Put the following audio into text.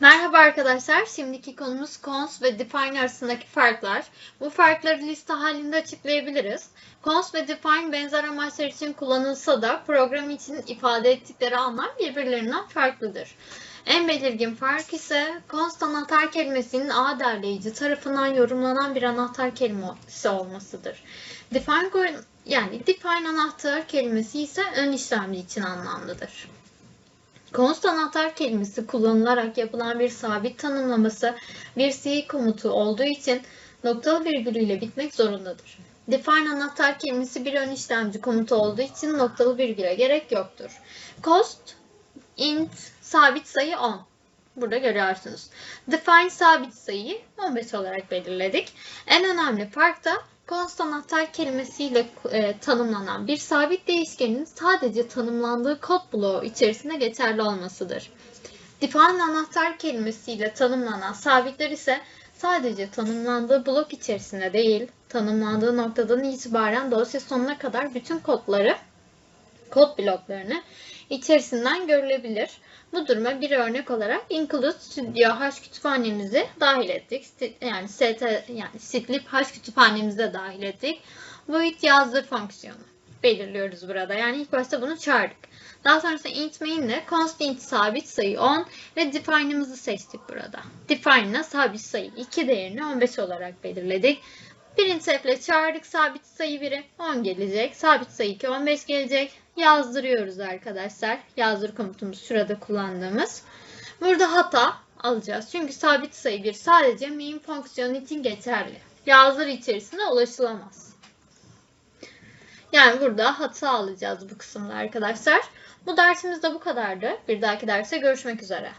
Merhaba arkadaşlar. Şimdiki konumuz cons ve define arasındaki farklar. Bu farkları liste halinde açıklayabiliriz. Cons ve define benzer amaçlar için kullanılsa da program için ifade ettikleri anlam birbirlerinden farklıdır. En belirgin fark ise const anahtar kelimesinin ağ derleyici tarafından yorumlanan bir anahtar kelimesi olmasıdır. Define yani define anahtar kelimesi ise ön işlemci için anlamlıdır. Const anahtar kelimesi kullanılarak yapılan bir sabit tanımlaması bir C komutu olduğu için noktalı virgülüyle bitmek zorundadır. Define anahtar kelimesi bir ön işlemci komutu olduğu için noktalı virgüle gerek yoktur. Cost int sabit sayı 10. Burada görüyorsunuz. Define sabit sayıyı 15 olarak belirledik. En önemli fark da const anahtar kelimesiyle e, tanımlanan bir sabit değişkenin sadece tanımlandığı kod bloğu içerisinde geçerli olmasıdır. Define anahtar kelimesiyle tanımlanan sabitler ise sadece tanımlandığı blok içerisinde değil, tanımlandığı noktadan itibaren dosya sonuna kadar bütün kodları, kod bloklarını içerisinden görülebilir. Bu duruma bir örnek olarak include studio h kütüphanemizi dahil ettik. Yani st yani sitlib h kütüphanemize dahil ettik. Void yazdır fonksiyonu belirliyoruz burada. Yani ilk başta bunu çağırdık. Daha sonrasında int main ile const int sabit sayı 10 ve define'ımızı seçtik burada. Define'la sabit sayı 2 değerini 15 olarak belirledik. Printf ile çağırdık sabit sayı 1'i 10 gelecek. Sabit sayı 2 15 gelecek. Yazdırıyoruz arkadaşlar. Yazdır komutumuz şurada kullandığımız. Burada hata alacağız. Çünkü sabit sayı 1 sadece main fonksiyonu için geçerli. Yazdır içerisinde ulaşılamaz. Yani burada hata alacağız bu kısımda arkadaşlar. Bu dersimiz de bu kadardı. Bir dahaki derse görüşmek üzere.